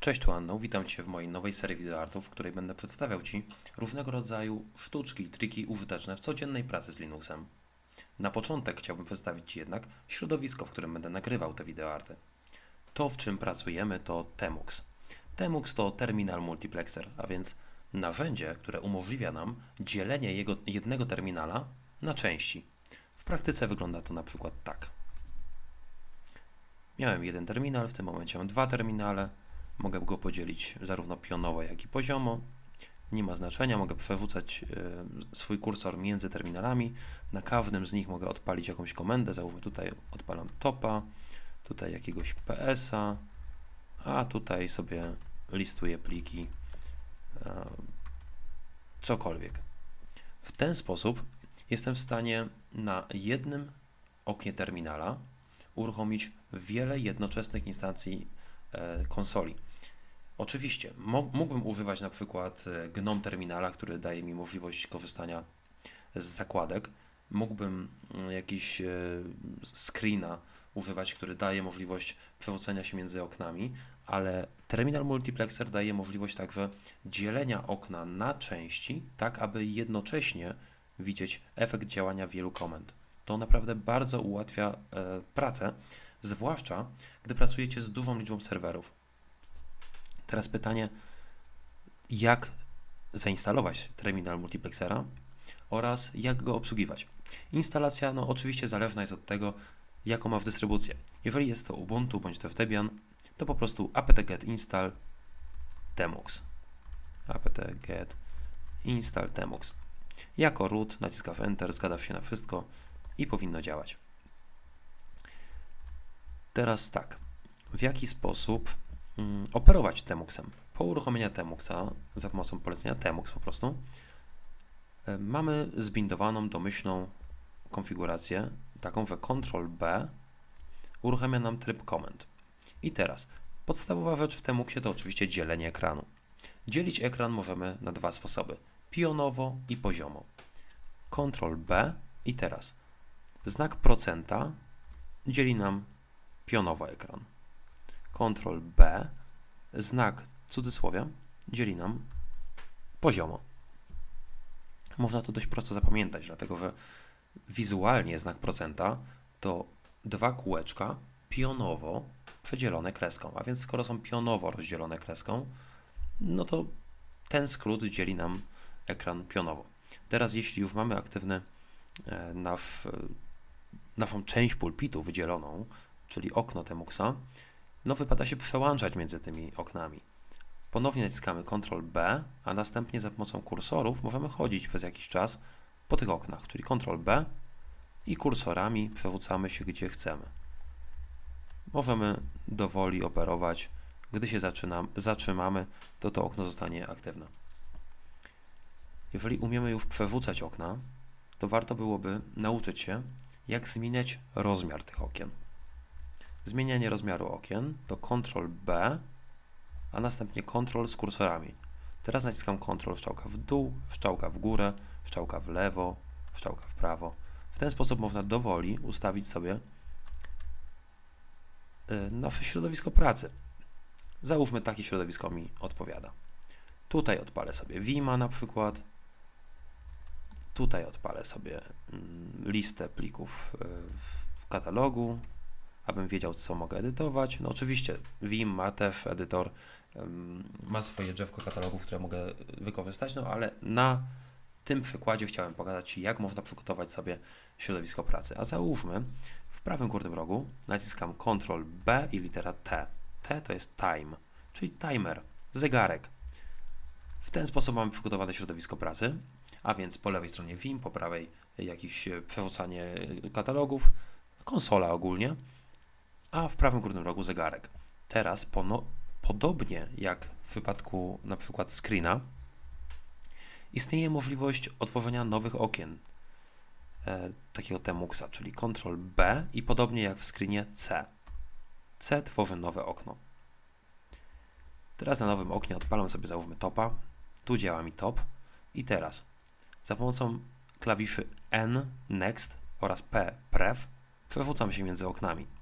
Cześć, tu Anno, witam Cię w mojej nowej serii wideoartów, w której będę przedstawiał Ci różnego rodzaju sztuczki i triki użyteczne w codziennej pracy z Linuxem. Na początek chciałbym przedstawić Ci jednak środowisko, w którym będę nagrywał te wideoarty. To, w czym pracujemy, to Temux. Temux to terminal multiplexer, a więc narzędzie, które umożliwia nam dzielenie jego, jednego terminala na części. W praktyce wygląda to na przykład tak. Miałem jeden terminal, w tym momencie mam dwa terminale. Mogę go podzielić zarówno pionowo, jak i poziomo. Nie ma znaczenia, mogę przerzucać e, swój kursor między terminalami. Na każdym z nich mogę odpalić jakąś komendę. Załóżmy tutaj odpalam topa, tutaj jakiegoś PS-a, a tutaj sobie listuję pliki, e, cokolwiek. W ten sposób jestem w stanie na jednym oknie terminala uruchomić wiele jednoczesnych instancji e, konsoli. Oczywiście, mógłbym używać na przykład e, GNOME terminala, który daje mi możliwość korzystania z zakładek. Mógłbym mm, jakiś e, screena używać, który daje możliwość przerzucenia się między oknami, ale terminal multiplexer daje możliwość także dzielenia okna na części, tak aby jednocześnie widzieć efekt działania wielu komend. To naprawdę bardzo ułatwia e, pracę, zwłaszcza gdy pracujecie z dużą liczbą serwerów. Teraz pytanie, jak zainstalować terminal multiplexera oraz jak go obsługiwać. Instalacja, no oczywiście zależna jest od tego, jaką masz dystrybucję. Jeżeli jest to Ubuntu bądź też Debian, to po prostu apt-get install temux. apt-get install temux. Jako root naciskasz Enter, zgadzasz się na wszystko i powinno działać. Teraz tak, w jaki sposób operować Temuxem? Po uruchomieniu Temuxa za pomocą polecenia Temux po prostu y, mamy zbindowaną domyślną konfigurację, taką, że Ctrl B uruchamia nam tryb komend. I teraz podstawowa rzecz w Temuxie to oczywiście dzielenie ekranu. Dzielić ekran możemy na dwa sposoby: pionowo i poziomo. Ctrl B i teraz znak procenta dzieli nam pionowo ekran. Ctrl B, znak cudzysłowia dzieli nam poziomo. Można to dość prosto zapamiętać, dlatego że wizualnie znak procenta to dwa kółeczka pionowo przedzielone kreską. A więc skoro są pionowo rozdzielone kreską, no to ten skrót dzieli nam ekran pionowo. Teraz jeśli już mamy aktywny e, nasz, e, naszą część pulpitu wydzieloną, czyli okno Temuxa, no wypada się przełączać między tymi oknami. Ponownie naciskamy Ctrl B, a następnie za pomocą kursorów możemy chodzić przez jakiś czas po tych oknach, czyli Ctrl B i kursorami przerzucamy się gdzie chcemy. Możemy dowoli operować. Gdy się zaczynam, zatrzymamy, to to okno zostanie aktywne. Jeżeli umiemy już przerzucać okna, to warto byłoby nauczyć się, jak zmieniać rozmiar tych okien. Zmienianie rozmiaru okien to Ctrl B, a następnie Ctrl z kursorami. Teraz naciskam Ctrl strzałka w dół, strzałka w górę, strzałka w lewo, strzałka w prawo. W ten sposób można dowoli ustawić sobie y, nasze środowisko pracy. Załóżmy, takie środowisko mi odpowiada. Tutaj odpalę sobie Vima na przykład. Tutaj odpalę sobie mm, listę plików y, w katalogu abym wiedział, co mogę edytować. No oczywiście Vim ma też edytor, ma swoje drzewko katalogów, które mogę wykorzystać, no ale na tym przykładzie chciałem pokazać Ci, jak można przygotować sobie środowisko pracy. A załóżmy, w prawym górnym rogu naciskam Ctrl B i litera T. T to jest time, czyli timer, zegarek. W ten sposób mamy przygotowane środowisko pracy, a więc po lewej stronie Vim, po prawej jakieś przerzucanie katalogów, konsola ogólnie a w prawym górnym rogu zegarek. Teraz podobnie jak w przypadku na przykład screena, istnieje możliwość otworzenia nowych okien e, takiego Temuxa, czyli Ctrl B i podobnie jak w screenie C. C tworzy nowe okno. Teraz na nowym oknie odpalam sobie załóżmy topa. Tu działa mi top. I teraz za pomocą klawiszy N Next oraz P Prev przerzucam się między oknami.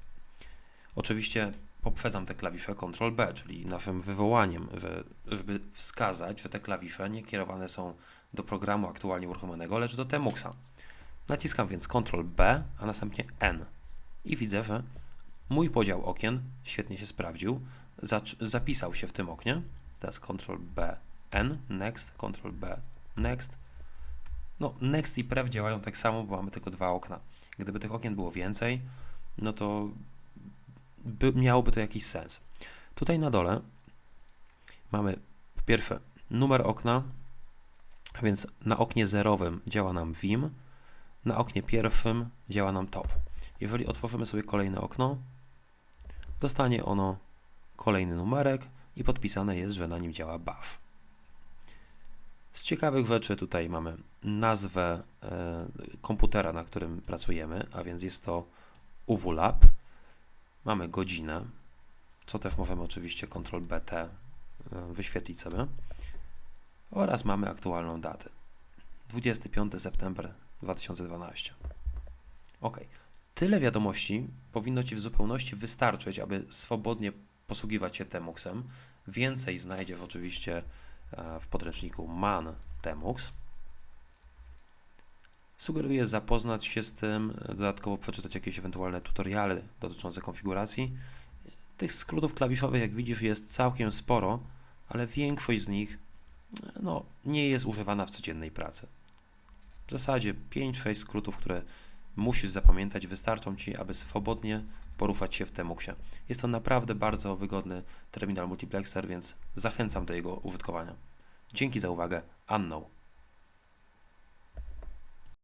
Oczywiście poprzedzam te klawisze Ctrl B, czyli naszym wywołaniem, że, żeby wskazać, że te klawisze nie kierowane są do programu aktualnie uruchomionego, lecz do Temuxa. Naciskam więc Ctrl B, a następnie N i widzę, że mój podział okien świetnie się sprawdził, zapisał się w tym oknie. Teraz Ctrl B, N, Next, Ctrl B, Next. No, Next i Prev działają tak samo, bo mamy tylko dwa okna. Gdyby tych okien było więcej, no to by, miałoby to jakiś sens. Tutaj na dole mamy po pierwsze numer okna, więc na oknie zerowym działa nam Vim, na oknie pierwszym działa nam top. Jeżeli otworzymy sobie kolejne okno, dostanie ono kolejny numerek i podpisane jest, że na nim działa bash. Z ciekawych rzeczy tutaj mamy nazwę e, komputera, na którym pracujemy, a więc jest to UW Lab. Mamy godzinę, co też możemy oczywiście Ctrl BT e, wyświetlić sobie. Oraz mamy aktualną datę. 25 september 2012. Ok. Tyle wiadomości powinno Ci w zupełności wystarczyć, aby swobodnie posługiwać się Temuxem. Więcej znajdziesz oczywiście e, w podręczniku MAN Temux. Sugeruję zapoznać się z tym, dodatkowo przeczytać jakieś ewentualne tutoriale dotyczące konfiguracji. Tych skrótów klawiszowych, jak widzisz, jest całkiem sporo, ale większość z nich no, nie jest używana w codziennej pracy. W zasadzie 5-6 skrótów, które musisz zapamiętać, wystarczą Ci, aby swobodnie poruszać się w Temuxie. Jest to naprawdę bardzo wygodny terminal multiplexer, więc zachęcam do jego użytkowania. Dzięki za uwagę. Anno.